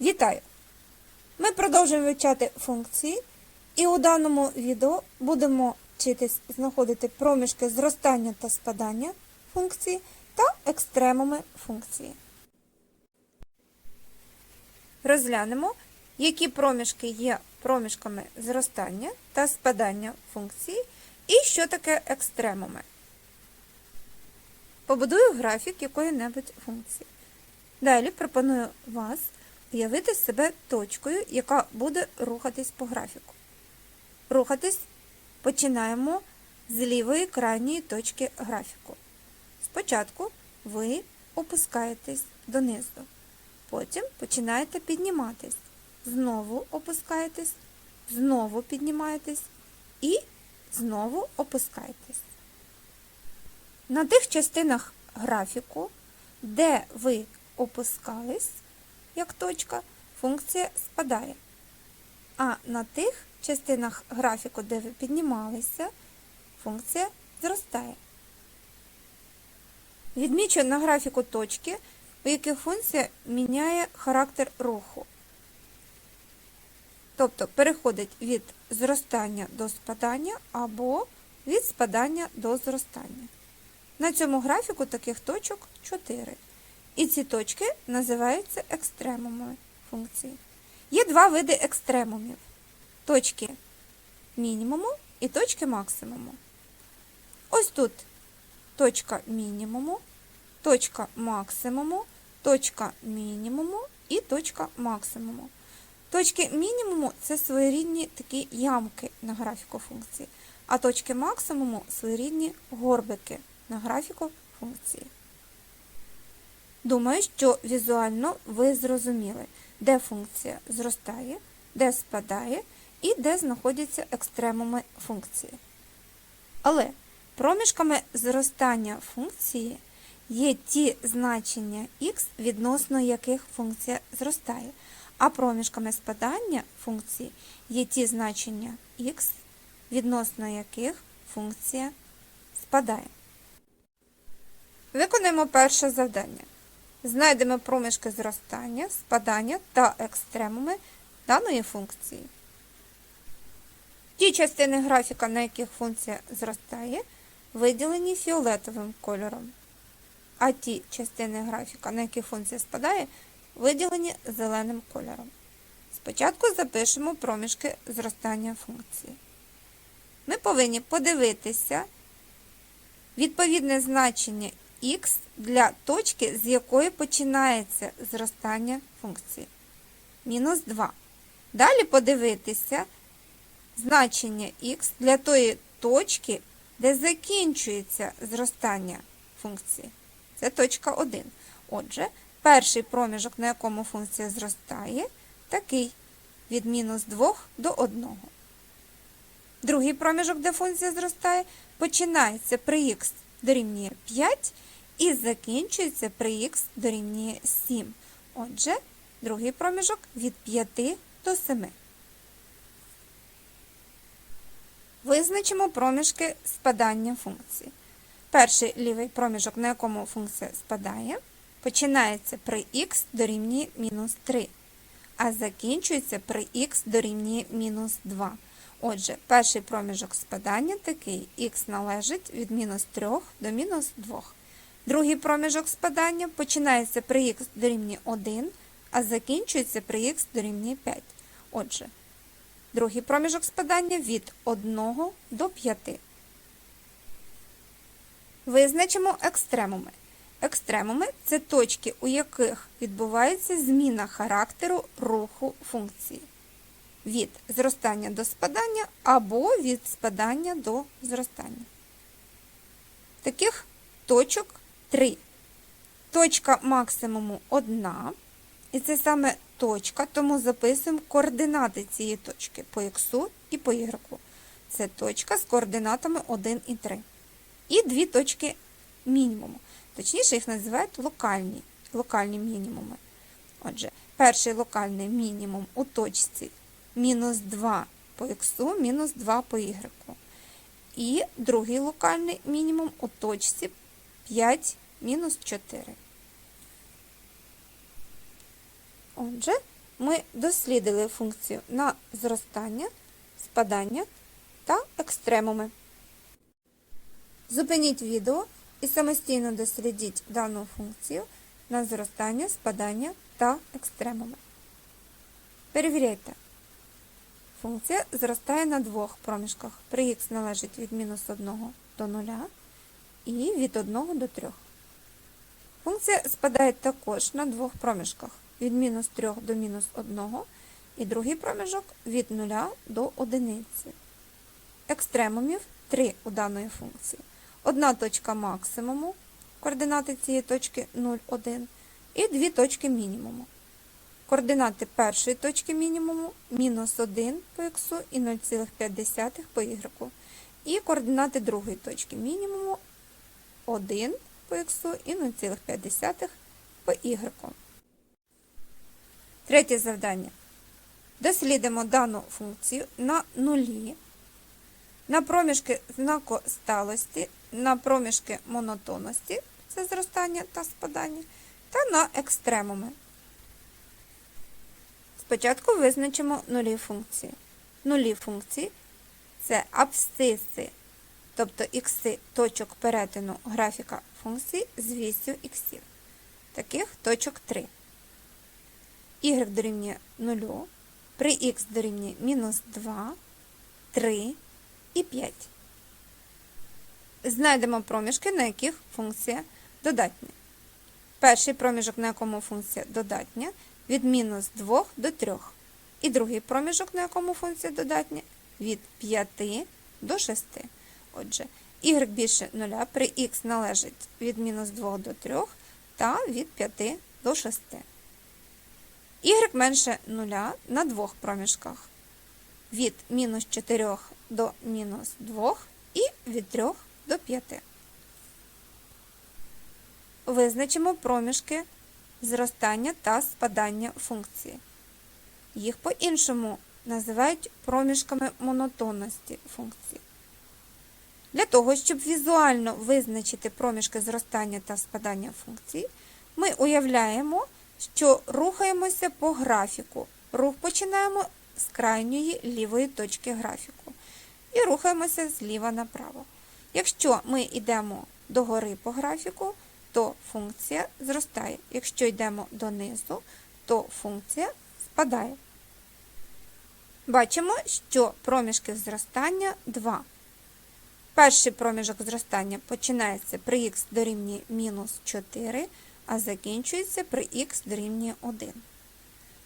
Вітаю! Ми продовжуємо вивчати функції, і у даному відео будемо вчитись знаходити проміжки зростання та спадання функції та екстремуми функції. Розглянемо, які проміжки є проміжками зростання та спадання функції і що таке екстремуми. Побудую графік якої-небудь функції. Далі пропоную вас уявити себе точкою, яка буде рухатись по графіку. Рухатись починаємо з лівої крайньої точки графіку. Спочатку ви опускаєтесь донизу, потім починаєте підніматись, знову опускаєтесь, знову піднімаєтесь і знову опускаєтесь. На тих частинах графіку, де ви опускались, як точка, функція спадає. А на тих частинах графіку, де ви піднімалися, функція зростає. Відмічу на графіку точки, у яких функція міняє характер руху. Тобто переходить від зростання до спадання або від спадання до зростання. На цьому графіку таких точок 4. І ці точки називаються екстремумами функції. Є два види екстремумів: точки мінімуму і точки максимуму. Ось тут точка мінімуму, точка максимуму, точка мінімуму і точка максимуму. Точки мінімуму це своєрідні такі ямки на графіку функції, а точки максимуму своєрідні горбики на графіку функції. Думаю, що візуально ви зрозуміли, де функція зростає, де спадає і де знаходяться екстремуми функції. Але проміжками зростання функції є ті значення х, відносно яких функція зростає, а проміжками спадання функції є ті значення х, відносно яких функція спадає. Виконаємо перше завдання. Знайдемо проміжки зростання, спадання та екстремуми даної функції. Ті частини графіка, на яких функція зростає, виділені фіолетовим кольором, а ті частини графіка, на які функція спадає, виділені зеленим кольором. Спочатку запишемо проміжки зростання функції. Ми повинні подивитися відповідне значення х для точки, з якої починається зростання функції. Мінус 2. Далі подивитися значення х для тої точки, де закінчується зростання функції. Це точка 1. Отже, перший проміжок, на якому функція зростає, такий від мінус 2 до 1. Другий проміжок, де функція зростає, починається при х дорівнює 5 і закінчується при х дорівнює 7. Отже, другий проміжок від 5 до 7. Визначимо проміжки спадання функції. Перший лівий проміжок, на якому функція спадає, починається при х дорівнює мінус 3, а закінчується при х дорівнює мінус 2. Отже, перший проміжок спадання такий х належить від мінус 3 до мінус 2. Другий проміжок спадання починається при х дорівнює 1, а закінчується при х дорівнює 5. Отже, другий проміжок спадання від 1 до 5. Визначимо екстремуми. Екстремуми це точки, у яких відбувається зміна характеру руху функції. Від зростання до спадання або від спадання до зростання. Таких точок 3. Точка максимуму 1. І це саме точка, тому записуємо координати цієї точки по х і по y. Це точка з координатами 1 і 3. І дві точки мінімуму. Точніше, їх називають локальні, локальні мінімуми. Отже, перший локальний мінімум у точці мінус 2 по х, мінус 2 по y. І другий локальний мінімум у точці 5 мінус 4. Отже, ми дослідили функцію на зростання, спадання та екстремуми. Зупиніть відео і самостійно дослідіть дану функцію на зростання, спадання та екстремуми. Перевіряйте. Функція зростає на двох проміжках. При х належить від мінус 1 до 0 і від 1 до 3. Функція спадає також на двох проміжках від мінус 3 до мінус 1 і другий проміжок від 0 до 1. Екстремумів 3 у даної функції. Одна точка максимуму, координати цієї точки 0, 1, і дві точки мінімуму. Координати першої точки мінімуму мінус 1 по х і 0,5 по y. І координати другої точки мінімуму 1 по х і 0,5 по y. Третє завдання. Дослідимо дану функцію на нулі, на проміжки знаку сталості, на проміжки монотонності це зростання та спадання, та на екстремуми. Спочатку визначимо нулі функції. Нулі функції це абсциси, тобто ікси точок перетину графіка функції з вісю іксів. Таких точок 3. y дорівнює 0, при х дорівнює мінус 2, 3 і 5. Знайдемо проміжки, на яких функція додатня. Перший проміжок, на якому функція додатня, від мінус 2 до 3. І другий проміжок, на якому функція додатня, від 5 до 6. Отже, y більше 0 при х належить від мінус 2 до 3 та від 5 до 6. y менше 0 на двох проміжках. Від мінус 4 до мінус 2 і від 3 до 5. Визначимо проміжки зростання та спадання функції. Їх по-іншому називають проміжками монотонності функції. Для того, щоб візуально визначити проміжки зростання та спадання функції, ми уявляємо, що рухаємося по графіку. Рух починаємо з крайньої лівої точки графіку і рухаємося зліва направо. Якщо ми йдемо догори по графіку, то функція зростає. Якщо йдемо донизу, то функція спадає. Бачимо, що проміжки зростання 2. Перший проміжок зростання починається при х дорівнює мінус 4, а закінчується при х дорівнює 1.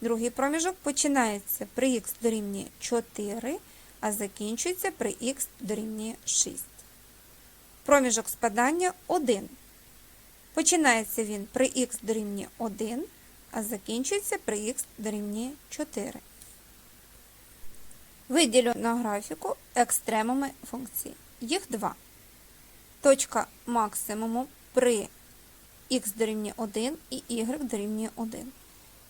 Другий проміжок починається при х дорівнює 4, а закінчується при х дорівнює 6. Проміжок спадання 1. Починається він при х дорівнює 1, а закінчується при х дорівнює 4. Виділю на графіку екстремуми функції. Їх два. Точка максимуму при х дорівнює 1 і y дорівнює 1.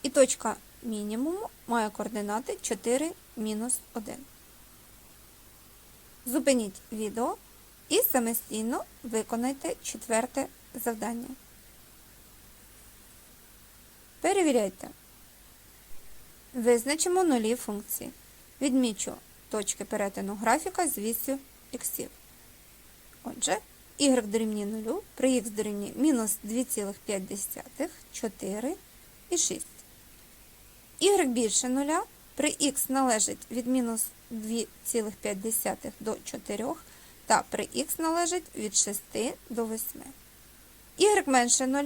І точка мінімуму має координати 4 мінус 1. Зупиніть відео і самостійно виконайте четверте завдання. Перевіряйте. Визначимо нулі функції. Відмічу точки перетину графіка з вісю х. Отже, y дорівнює 0, при х дорівнює мінус 2,5, 4 і 6. y більше 0, при х належить від мінус 2,5 до 4 та при х належить від 6 до 8. y менше 0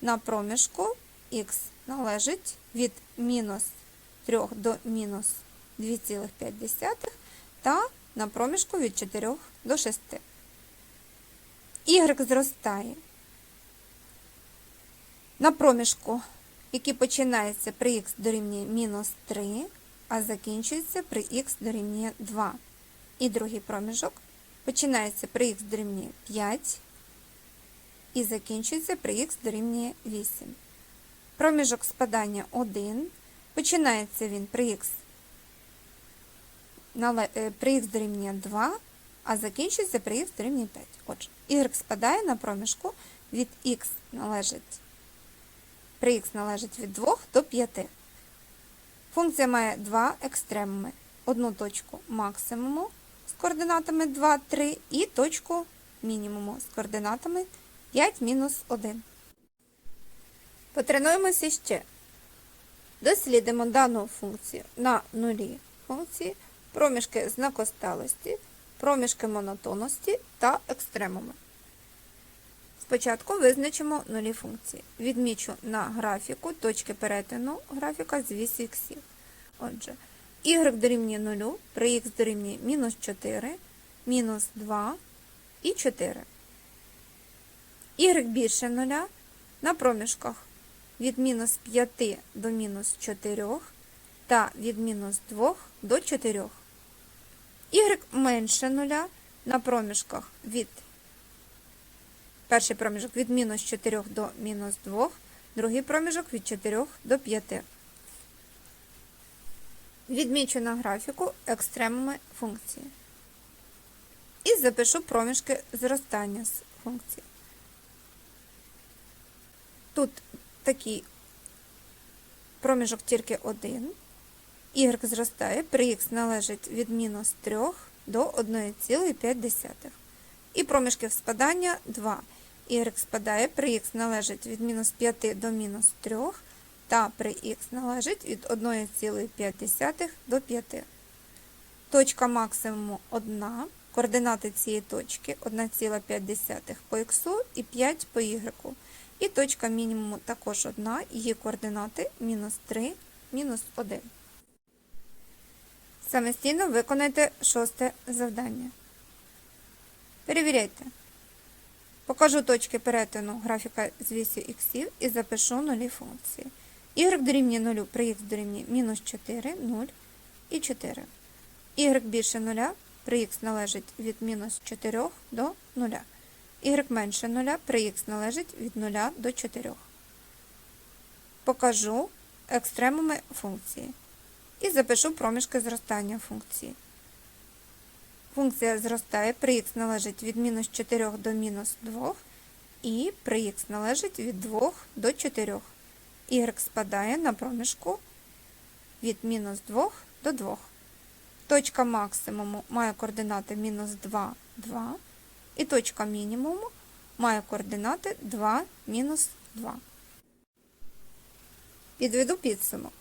на проміжку х належить від мінус 3 до мінус 2,5 та на проміжку від 4 до 6. Y зростає на проміжку, який починається при х дорівнює мінус 3, а закінчується при х дорівнює 2. І другий проміжок починається при х дорівнює 5 і закінчується при х дорівнює 8. Проміжок спадання 1. Починається він при х е, при х дорівнює 2, а закінчується при х дорівнює 5. Отже, y спадає на проміжку від х належить при х належить від 2 до 5. Функція має два екстремуми. Одну точку максимуму з координатами 2, 3 і точку мінімуму з координатами 5, мінус 1. Потренуємося ще. Дослідимо дану функцію на нулі функції, проміжки знакосталості, проміжки монотонності та екстремуми. Спочатку визначимо нулі функції. Відмічу на графіку точки перетину графіка з вісі іксів. Отже, y дорівнює 0, при х дорівнює мінус 4, мінус 2 і 4. y більше 0 на проміжках від мінус 5 до мінус 4 та від мінус 2 до 4. Y менше 0 на проміжках від Перший проміжок від мінус 4 до мінус 2, другий проміжок від 4 до 5. Відмічу на графіку екстремуми функції. І запишу проміжки зростання з функції. Тут такий проміжок тільки один. Y зростає, при х належить від мінус 3 до 1,5. І проміжки спадання 2. Y спадає, при х належить від мінус 5 до мінус 3, та при х належить від 1,5 до 5. Точка максимуму 1, координати цієї точки 1,5 по х і 5 по y. І точка мінімуму також 1, її координати мінус 3, мінус 1. Самостійно виконайте шосте завдання. Перевіряйте. Покажу точки перетину графіка з вісі іксів і запишу нулі функції. y дорівнює 0 при х дорівнює мінус 4, 0 і 4. y більше 0 при х належить від мінус 4 до 0. y менше 0 при х належить від 0 до 4. Покажу екстремуми функції. І запишу проміжки зростання функції. Функція зростає, при х належить від мінус 4 до мінус 2, і при х належить від 2 до 4. y спадає на проміжку від мінус 2 до 2. Точка максимуму має координати мінус 2, 2, і точка мінімуму має координати 2, мінус 2. Підведу підсумок.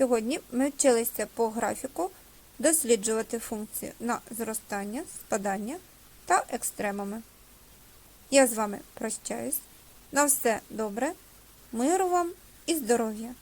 Сьогодні ми вчилися по графіку досліджувати функції на зростання, спадання та екстремуми. Я з вами прощаюсь. На все добре, миру вам і здоров'я!